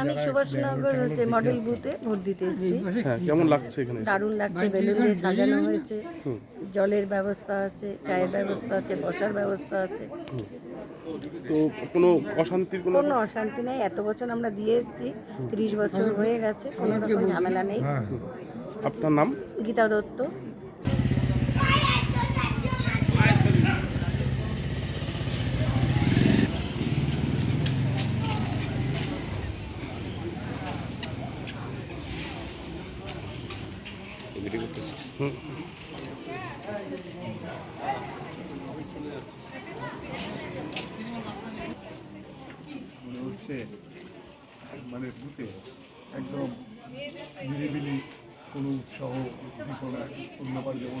আমি সুভাষনগর হচ্ছে মডেল বুথে ভোট দিতে এসেছি। হ্যাঁ কেমন লাগছে এখানে দারুণ লাগছে বেলুন দিয়ে সাজানো হয়েছে জলের ব্যবস্থা আছে চায়ের ব্যবস্থা আছে বসার ব্যবস্থা আছে। তো কোনো অশান্তির কোনো কোনো অশান্তি নেই এত বছর আমরা দিয়ে এসেছি তিরিশ বছর হয়ে গেছে কোনো রকম ঝামেলা নেই। আপনার নাম? গীতা দত্ত। হুম। মনে হচ্ছে মানে বুথে একদম নিরিবিলি কোনো উৎসাহ উদ্দীপনা অন্যবার যেমন।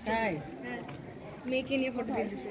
তাই হ্যাঁ। মেয়েকে নিয়ে ফটো দিয়ে দিছে।